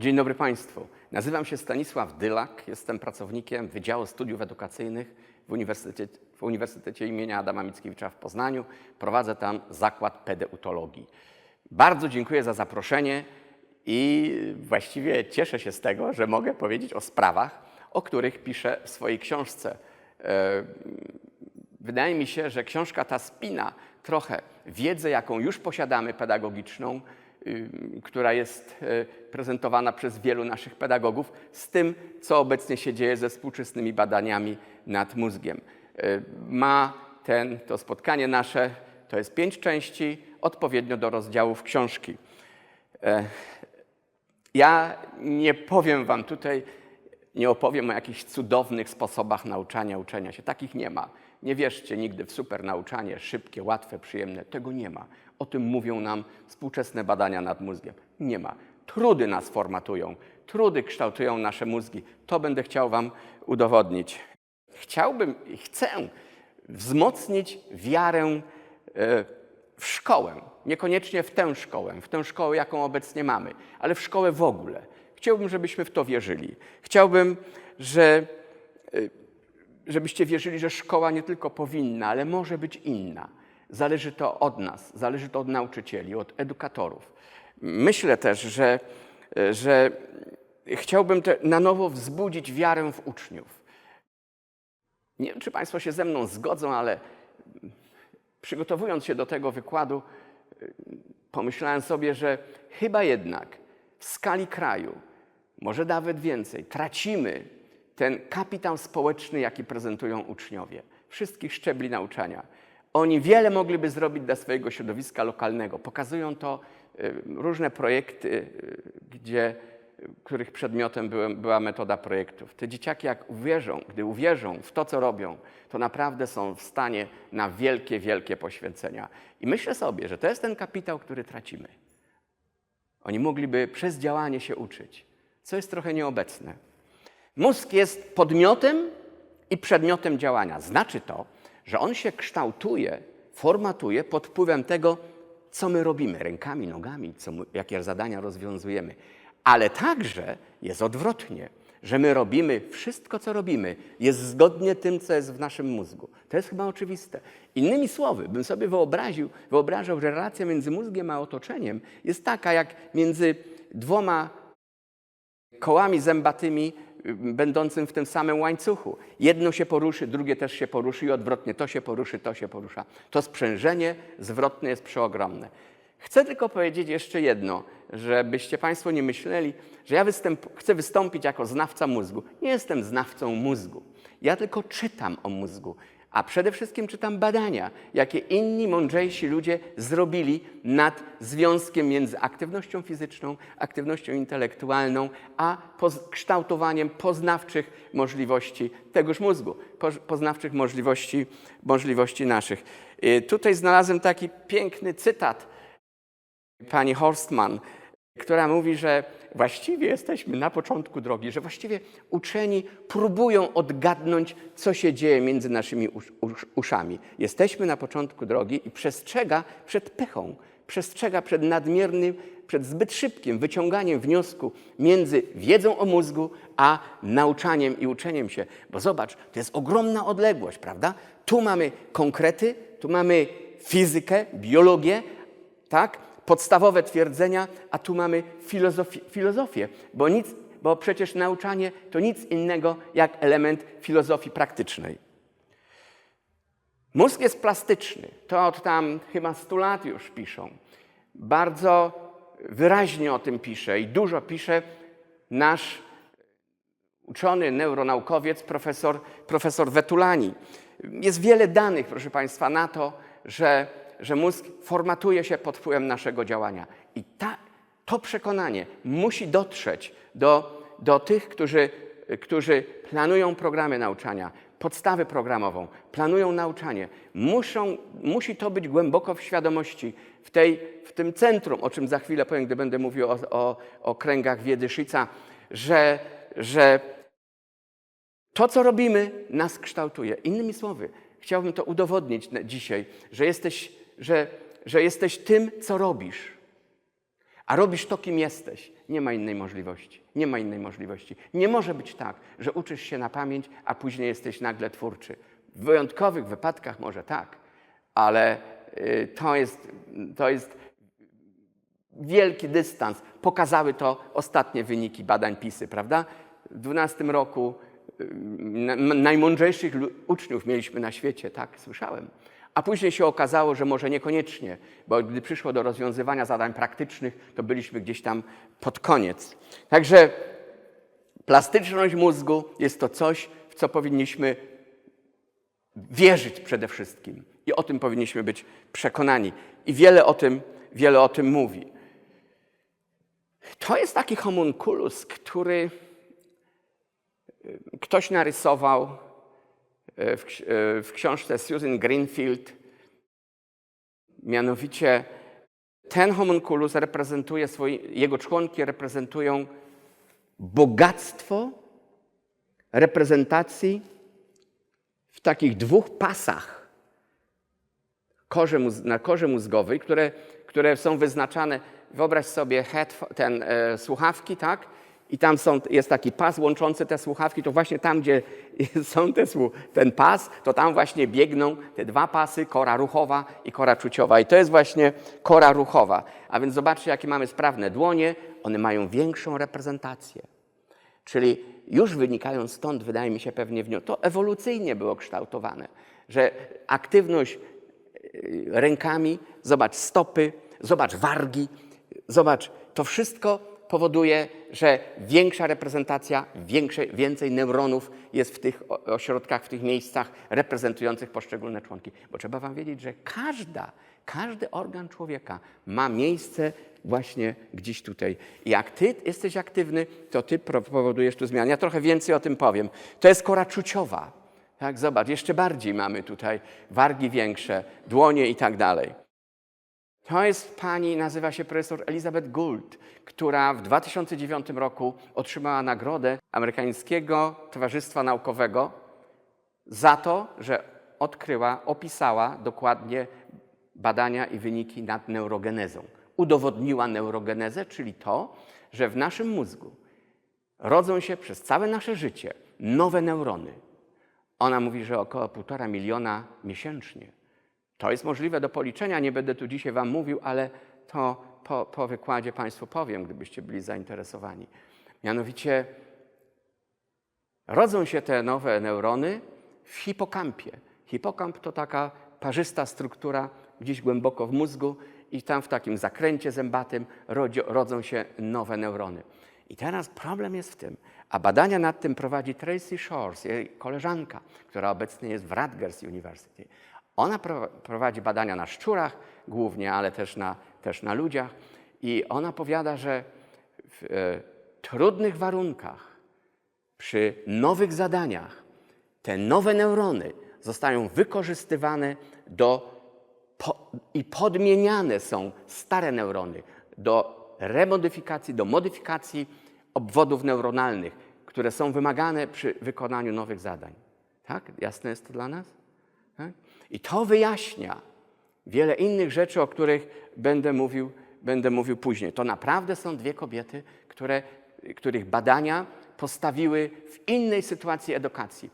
Dzień dobry Państwu. Nazywam się Stanisław Dylak, jestem pracownikiem Wydziału Studiów Edukacyjnych w Uniwersytecie, w Uniwersytecie imienia Adama Mickiewicza w Poznaniu. Prowadzę tam zakład pedeutologii. Bardzo dziękuję za zaproszenie i właściwie cieszę się z tego, że mogę powiedzieć o sprawach, o których piszę w swojej książce. E, Wydaje mi się, że książka ta spina trochę wiedzę, jaką już posiadamy pedagogiczną, która jest y, prezentowana przez wielu naszych pedagogów, z tym, co obecnie się dzieje ze współczesnymi badaniami nad mózgiem. Y, Ma ten, to spotkanie nasze, to jest pięć części, odpowiednio do rozdziałów książki. E, Ja nie powiem Wam tutaj, nie opowiem o jakichś cudownych sposobach nauczania, uczenia się. Takich nie ma. Nie wierzcie nigdy w super nauczanie, szybkie, łatwe, przyjemne. Tego nie ma. O tym mówią nam współczesne badania nad mózgiem. Nie ma. Trudy nas formatują, trudy kształtują nasze mózgi. To będę chciał Wam udowodnić. Chciałbym i chcę wzmocnić wiarę e, w szkołę. Niekoniecznie w tę szkołę, w tę szkołę, jaką obecnie mamy, ale w szkołę w ogóle. Chciałbym, żebyśmy w to wierzyli. Chciałbym, że, y, żebyście wierzyli, że szkoła nie tylko powinna, ale może być inna. Zależy to od nas, zależy to od nauczycieli, od edukatorów. Myślę też, że, że chciałbym na nowo wzbudzić wiarę w uczniów. Nie wiem, czy Państwo się ze mną zgodzą, ale przygotowując się do tego wykładu, pomyślałem sobie, że chyba jednak w skali kraju, może nawet więcej, tracimy ten kapitał społeczny, jaki prezentują uczniowie wszystkich szczebli nauczania. Oni wiele mogliby zrobić dla swojego środowiska lokalnego. Pokazują to y, różne projekty, y, gdzie, których przedmiotem była metoda projektów. Te dzieciaki, jak uwierzą, gdy uwierzą w to, co robią, to naprawdę są w stanie na wielkie, wielkie poświęcenia. I myślę sobie, że to jest ten kapitał, który tracimy. Oni mogliby przez działanie się uczyć, co jest trochę nieobecne. Mózg jest podmiotem i przedmiotem działania. Znaczy to, że on się kształtuje, formatuje pod wpływem tego, co my robimy rękami, nogami, co jakie zadania rozwiązujemy. Ale także jest odwrotnie, że my robimy wszystko, co robimy, jest zgodnie tym, co jest w naszym mózgu. To jest chyba oczywiste. Innymi słowy, bym sobie wyobraził, wyobrażał, że relacja między mózgiem a otoczeniem jest taka, jak między dwoma kołami zębatymi będącym w tym samym łańcuchu. Jedno się poruszy, drugie też się poruszy i odwrotnie. To się poruszy, to się porusza. To sprzężenie zwrotne jest przeogromne. Chcę tylko powiedzieć jeszcze jedno, żebyście Państwo nie myśleli, że ja występ, chcę wystąpić jako znawca mózgu. Nie jestem znawcą mózgu. Ja tylko czytam o mózgu, a przede wszystkim czytam badania, jakie inni mądrzejsi ludzie zrobili nad związkiem między aktywnością fizyczną, aktywnością intelektualną, a poz kształtowaniem poznawczych możliwości tegoż mózgu, poz poznawczych możliwości, możliwości naszych. Y, tutaj znalazłem taki piękny cytat pani Horstman, która mówi, że właściwie jesteśmy na początku drogi, że właściwie uczeni próbują odgadnąć, co się dzieje między naszymi usz, usz, uszami. Jesteśmy na początku drogi i przestrzega przed pychą, przestrzega przed nadmiernym, przed zbyt szybkim wyciąganiem wniosku między wiedzą o mózgu, a nauczaniem i uczeniem się. Bo zobacz, to jest ogromna odległość, prawda? Tu mamy konkrety, tu mamy fizykę, biologię, tak? Podstawowe twierdzenia, a tu mamy filozofię, filozofię bo, nic, bo przecież nauczanie to nic innego jak element filozofii praktycznej. Mózg jest plastyczny. To od tam chyba 100 lat już piszą. Bardzo wyraźnie o tym pisze i dużo pisze nasz uczony neuronaukowiec, profesor, profesor Wetulani. Jest wiele danych, proszę Państwa, na to, że że mózg formatuje się pod wpływem naszego działania. I ta, to przekonanie musi dotrzeć do, do tych, którzy, którzy planują programy nauczania, podstawę programową, planują nauczanie. Muszą, musi to być głęboko w świadomości, w, tej, w tym centrum, o czym za chwilę powiem, gdy będę mówił o, o, o kręgach wiedzy że, że to, co robimy, nas kształtuje. Innymi słowy, chciałbym to udowodnić dzisiaj, że jesteś że, że jesteś tym, co robisz. a robisz to, kim jesteś. Nie ma innej możliwości. Nie ma innej możliwości. Nie może być tak, że uczysz się na pamięć, a później jesteś nagle twórczy. W wyjątkowych wypadkach może tak, ale y, to jest, to jest wielki dystans. Pokazały to ostatnie wyniki badań PISY, prawda? W 12 roku y, najmądrzejszych uczniów mieliśmy na świecie, tak, słyszałem. A później się okazało, że może niekoniecznie, bo gdy przyszło do rozwiązywania zadań praktycznych, to byliśmy gdzieś tam pod koniec. Także plastyczność mózgu jest to coś, w co powinniśmy wierzyć przede wszystkim. I o tym powinniśmy być przekonani. I wiele o tym, wiele o tym mówi. To jest taki homunculus, który y, ktoś narysował w, ksi- y, w książce Susan Greenfield. Mianowicie ten homunculus reprezentuje swoje, jego członki reprezentują bogactwo reprezentacji w takich dwóch pasach korze, na korze mózgowej, które, które są wyznaczane, wyobraź sobie headfo- ten, e, słuchawki, tak? I tam są, jest taki pas łączący te słuchawki, to właśnie tam, gdzie są te, ten pas, to tam właśnie biegną te dwa pasy, kora ruchowa i kora czuciowa. I to jest właśnie kora ruchowa. A więc zobaczcie, jakie mamy sprawne dłonie, one mają większą reprezentację. Czyli już wynikają stąd, wydaje mi się pewnie wniosek, to ewolucyjnie było kształtowane, że aktywność y, rękami, zobacz stopy, zobacz wargi, zobacz, to wszystko powoduje, że większa reprezentacja, większe, więcej neuronów jest w tych ośrodkach, w tych miejscach reprezentujących poszczególne członki. Bo trzeba wam wiedzieć, że każda, każdy organ człowieka ma miejsce właśnie gdzieś tutaj. I jak ty jesteś aktywny, to ty powodujesz tu zmiany. Ja trochę więcej o tym powiem. To jest kora czuciowa. Tak, zobacz, jeszcze bardziej mamy tutaj wargi większe, dłonie i tak dalej. To jest pani, nazywa się profesor Elizabeth Gould, która w 2009 roku otrzymała nagrodę Amerykańskiego Towarzystwa Naukowego za to, że odkryła, opisała dokładnie badania i wyniki nad neurogenezą. Udowodniła neurogenezę, czyli to, że w naszym mózgu rodzą się przez całe nasze życie nowe neurony. Ona mówi, że około półtora miliona miesięcznie. To jest możliwe do policzenia, nie będę tu dzisiaj Wam mówił, ale to po, po wykładzie Państwu powiem, gdybyście byli zainteresowani. Mianowicie rodzą się te nowe neurony w hipokampie. Hipokamp to taka parzysta struktura gdzieś głęboko w mózgu i tam w takim zakręcie zębatym rodzi, rodzą się nowe neurony. I teraz problem jest w tym, a badania nad tym prowadzi Tracy Shores, jej koleżanka, która obecnie jest w Rutgers University. Ona pro- prowadzi badania na szczurach głównie, ale też na, też na ludziach i ona powiada, że w e, trudnych warunkach przy nowych zadaniach te nowe neurony zostają wykorzystywane do po, i podmieniane są stare neurony do remodyfikacji, do modyfikacji obwodów neuronalnych, które są wymagane przy wykonaniu nowych zadań. Tak? Jasne jest to dla nas? Tak? I to wyjaśnia wiele innych rzeczy, o których będę mówił, będę mówił później. To naprawdę są dwie kobiety, które, których badania postawiły w innej sytuacji edukacji,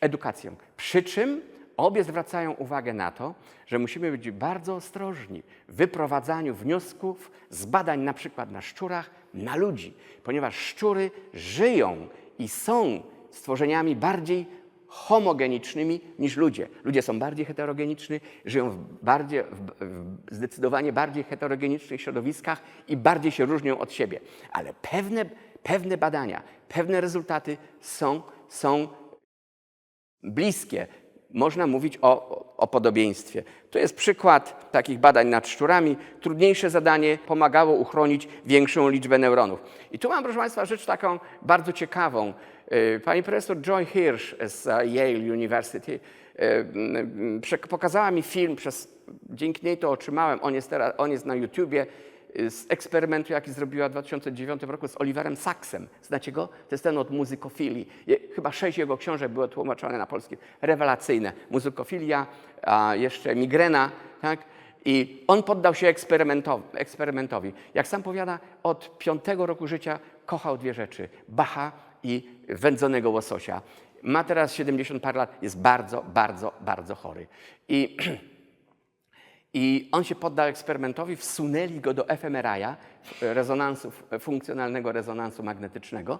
edukację. Przy czym obie zwracają uwagę na to, że musimy być bardzo ostrożni w wyprowadzaniu wniosków z badań na przykład na szczurach na ludzi, ponieważ szczury żyją i są stworzeniami bardziej homogenicznymi niż ludzie. Ludzie są bardziej heterogeniczni, żyją w, bardziej, w, w zdecydowanie bardziej heterogenicznych środowiskach i bardziej się różnią od siebie. Ale pewne, pewne badania, pewne rezultaty są, są bliskie. Można mówić o, o podobieństwie. To jest przykład takich badań nad szczurami. Trudniejsze zadanie pomagało uchronić większą liczbę neuronów. I tu mam, proszę Państwa, rzecz taką bardzo ciekawą. Y, Pani profesor Joy Hirsch z e, Yale University y, pokazała mi film, przez, dzięki niej to otrzymałem, on jest, teraz, on jest na YouTubie, y, z eksperymentu, jaki zrobiła w 2009 roku z Oliverem Saksem. Znacie go? To jest ten od muzykofilii. Chyba sześć jego książek było tłumaczone na polski. Rewelacyjne. Muzykofilia, a jeszcze migrena, tak? I on poddał się eksperymentowi. Jak sam powiada, od piątego roku życia kochał dwie rzeczy: Bacha i wędzonego łososia. Ma teraz 70 parę lat, jest bardzo, bardzo, bardzo chory. I, I on się poddał eksperymentowi, wsunęli go do fMRI, rezonansu, funkcjonalnego rezonansu magnetycznego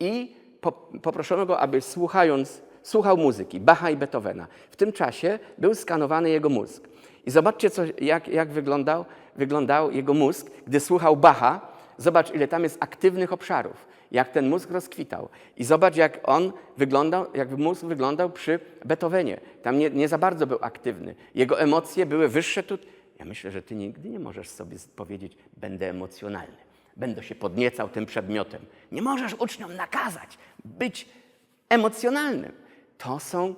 i po, poproszono go, aby słuchając, słuchał muzyki Bacha i Beethovena. W tym czasie był skanowany jego mózg. I zobaczcie, co, jak, jak wyglądał, wyglądał jego mózg, gdy słuchał Bacha. Zobacz, ile tam jest aktywnych obszarów, jak ten mózg rozkwitał. I zobacz, jak on wyglądał, jak mózg wyglądał przy Beethovenie. Tam nie, nie za bardzo był aktywny. Jego emocje były wyższe tu. Ja myślę, że ty nigdy nie możesz sobie powiedzieć, będę emocjonalny, będę się podniecał tym przedmiotem. Nie możesz uczniom nakazać być emocjonalnym. To są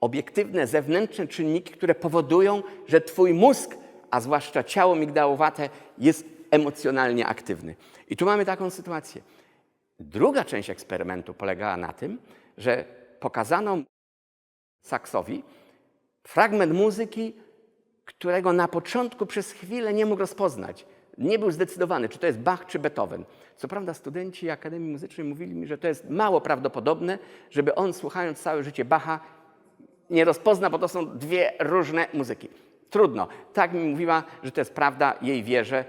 obiektywne, zewnętrzne czynniki, które powodują, że twój mózg, a zwłaszcza ciało migdałowate, jest emocjonalnie aktywny. I tu mamy taką sytuację. Druga część eksperymentu polegała na tym, że pokazano Saksowi fragment muzyki, którego na początku przez chwilę nie mógł rozpoznać. Nie był zdecydowany, czy to jest Bach, czy Beethoven. Co prawda studenci Akademii Muzycznej mówili mi, że to jest mało prawdopodobne, żeby on słuchając całe życie Bacha nie rozpozna, bo to są dwie różne muzyki. Trudno. Tak mi mówiła, że to jest prawda, jej wierzę.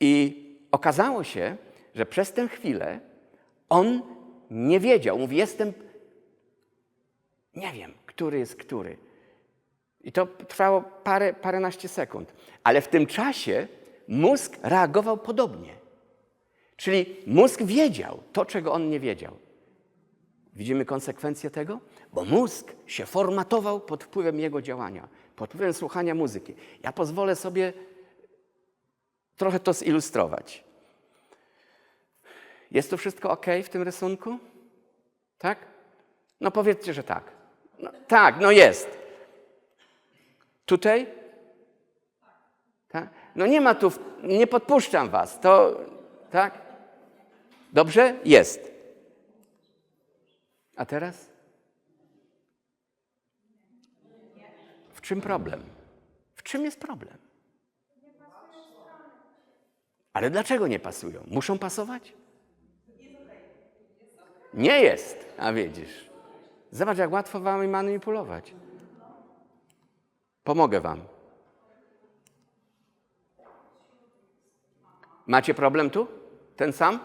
I okazało się, że przez tę chwilę on nie wiedział. Mówi, jestem. Nie wiem, który jest który. I to trwało parę, paręnaście sekund. Ale w tym czasie mózg reagował podobnie. Czyli mózg wiedział to, czego on nie wiedział. Widzimy konsekwencje tego? Bo mózg się formatował pod wpływem jego działania, pod wpływem słuchania muzyki. Ja pozwolę sobie trochę to zilustrować. Jest to wszystko ok w tym rysunku? Tak? No powiedzcie, że tak. No, tak, no jest. Tutaj? Tak? No nie ma tu, nie podpuszczam was. To, tak? Dobrze? Jest. A teraz? W czym problem? W czym jest problem? Ale dlaczego nie pasują? Muszą pasować? Nie jest, a widzisz. Zobacz, jak łatwo wam manipulować. Pomogę wam. Macie problem tu? Ten sam?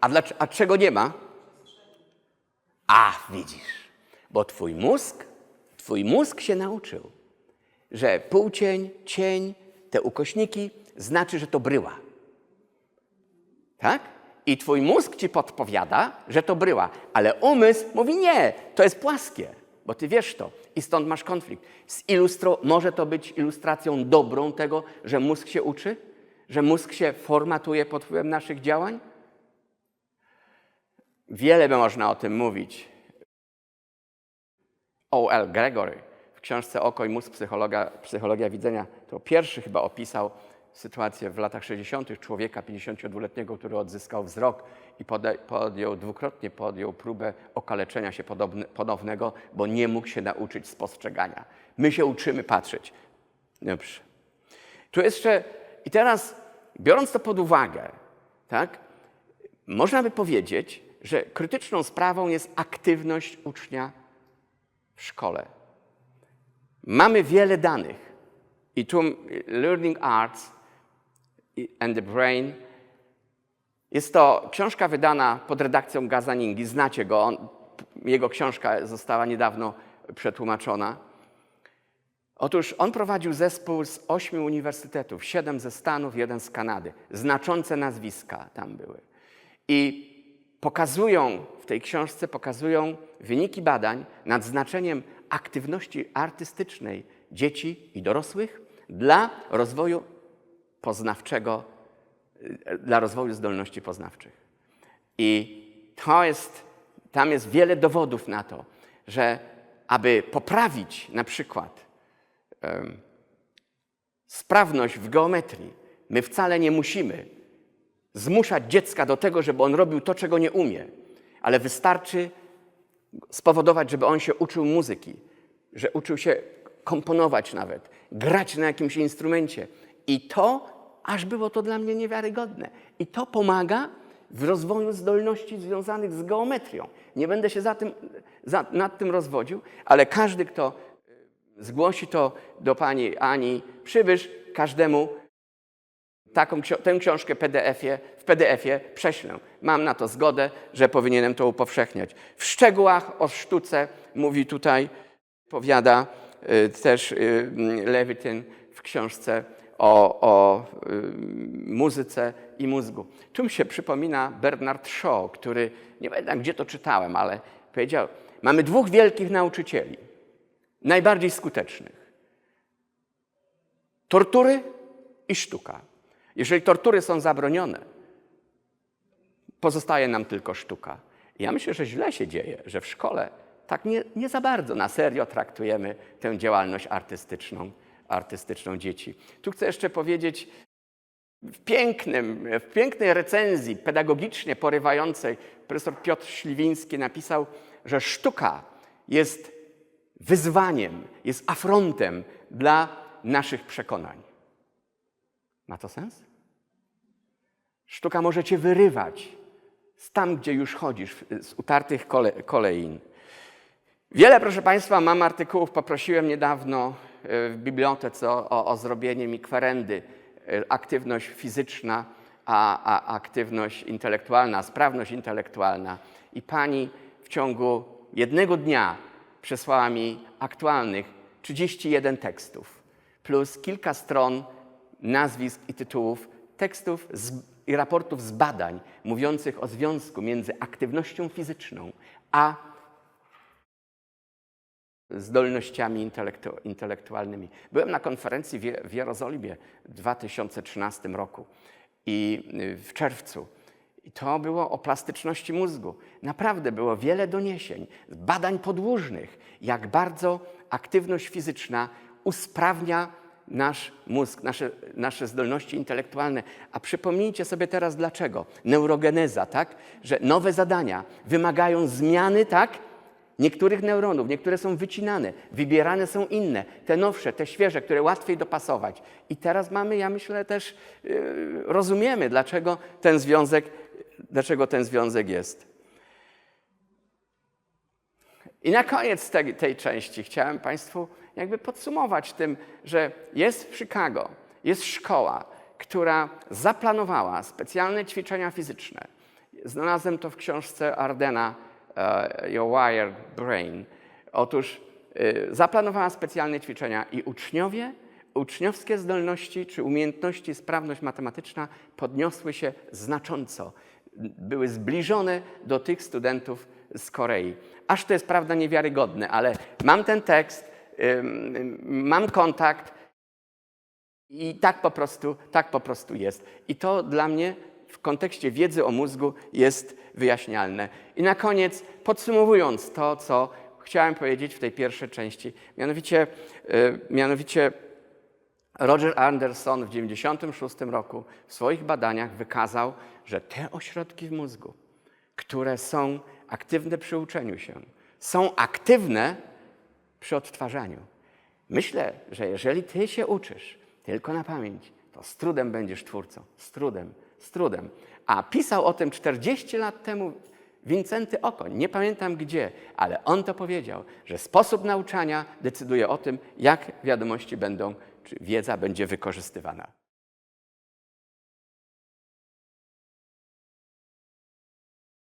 A, dlaczego, a czego nie ma? A, widzisz, bo twój mózg, twój mózg się nauczył, że półcień, cień, te ukośniki znaczy, że to bryła. Tak? I twój mózg ci podpowiada, że to bryła, ale umysł mówi nie, to jest płaskie, bo ty wiesz to i stąd masz konflikt. Zilustro, może to być ilustracją dobrą tego, że mózg się uczy, że mózg się formatuje pod wpływem naszych działań? Wiele by można o tym mówić. O.L. Gregory w książce Oko i mózg, psychologia, psychologia widzenia, to pierwszy chyba opisał sytuację w latach 60. człowieka 52-letniego, który odzyskał wzrok i podjął, dwukrotnie podjął próbę okaleczenia się podobne, ponownego, bo nie mógł się nauczyć spostrzegania. My się uczymy patrzeć. Dobrze. Tu jeszcze, i teraz biorąc to pod uwagę, tak, można by powiedzieć, że krytyczną sprawą jest aktywność ucznia w szkole. Mamy wiele danych. I tu Learning Arts and the Brain jest to książka wydana pod redakcją Gazaningi. Znacie go, on, jego książka została niedawno przetłumaczona. Otóż on prowadził zespół z ośmiu uniwersytetów, siedem ze Stanów, jeden z Kanady. Znaczące nazwiska tam były. I pokazują, w tej książce pokazują wyniki badań nad znaczeniem aktywności artystycznej dzieci i dorosłych dla rozwoju poznawczego, dla rozwoju zdolności poznawczych. I to jest, tam jest wiele dowodów na to, że aby poprawić na przykład um, sprawność w geometrii, my wcale nie musimy zmuszać dziecka do tego, żeby on robił to, czego nie umie, ale wystarczy spowodować, żeby on się uczył muzyki, że uczył się komponować nawet, grać na jakimś instrumencie. I to, aż było to dla mnie niewiarygodne. I to pomaga w rozwoju zdolności związanych z geometrią. Nie będę się za tym, za, nad tym rozwodził, ale każdy, kto y, zgłosi to do pani Ani Przybysz, każdemu taką, tę książkę PDF-ie, w PDF-ie prześlę. Mam na to zgodę, że powinienem to upowszechniać. W szczegółach o sztuce mówi tutaj, powiada y, też y, Lewityn w książce o, o y, muzyce i mózgu. Tu mi się przypomina Bernard Shaw, który, nie pamiętam gdzie to czytałem, ale powiedział, mamy dwóch wielkich nauczycieli, najbardziej skutecznych. Tortury i sztuka. Jeżeli tortury są zabronione, pozostaje nam tylko sztuka. Ja myślę, że źle się dzieje, że w szkole tak nie, nie za bardzo na serio traktujemy tę działalność artystyczną, artystyczną dzieci. Tu chcę jeszcze powiedzieć w, pięknym, w pięknej recenzji pedagogicznie porywającej profesor Piotr Śliwiński napisał, że sztuka jest wyzwaniem, jest afrontem dla naszych przekonań. Ma to sens? Sztuka może cię wyrywać z tam, gdzie już chodzisz, z utartych kole, kolejn. Wiele, proszę Państwa, mam artykułów, poprosiłem niedawno w bibliotece o, o zrobienie mi kwerendy. e, Aktywność fizyczna, a, a aktywność intelektualna, sprawność intelektualna. I pani w ciągu jednego dnia przesłała mi aktualnych 31 tekstów, plus kilka stron nazwisk i tytułów tekstów z, i raportów z badań mówiących o związku między aktywnością fizyczną a zdolnościami intelektu, intelektualnymi. Byłem na konferencji w, Je- w Jerozolimie w 2013 roku i y, w czerwcu. I to było o plastyczności mózgu. Naprawdę było wiele doniesień, badań podłużnych, jak bardzo aktywność fizyczna usprawnia nasz mózg, nasze, nasze zdolności intelektualne. A przypomnijcie sobie teraz dlaczego. Neurogeneza, tak? Że nowe zadania wymagają zmiany, tak? Niektórych neuronów, niektóre są wycinane, wybierane są inne, te nowsze, te świeże, które łatwiej dopasować. I teraz mamy, ja myślę, też yy, rozumiemy, dlaczego ten związek, dlaczego ten związek jest. I na koniec tej, tej części chciałem Państwu jakby podsumować tym, że jest w Chicago, jest szkoła, która zaplanowała specjalne ćwiczenia fizyczne. Znalazłem to w książce Ardena Your Wired Brain. Otóż e, zaplanowała specjalne ćwiczenia i uczniowie, uczniowskie zdolności czy umiejętności, sprawność matematyczna podniosły się znacząco. Były zbliżone do tych studentów z Korei. Aż to jest prawda niewiarygodne, ale mam ten tekst, mam kontakt i tak po, prostu, tak po prostu jest. I to dla mnie w kontekście wiedzy o mózgu jest wyjaśnialne. I na koniec, podsumowując to, co chciałem powiedzieć w tej pierwszej części, mianowicie, y, mianowicie Roger Anderson w 1996 roku w swoich badaniach wykazał, że te ośrodki w mózgu, które są aktywne przy uczeniu się, są aktywne przy odtwarzaniu. Myślę, że jeżeli ty się uczysz tylko na pamięć, to z trudem będziesz twórcą. Z trudem, z trudem. A pisał o tym 40 lat temu Wincenty Okoń. Nie pamiętam gdzie, ale on to powiedział, że sposób nauczania decyduje o tym, jak wiadomości będą, czy wiedza będzie wykorzystywana.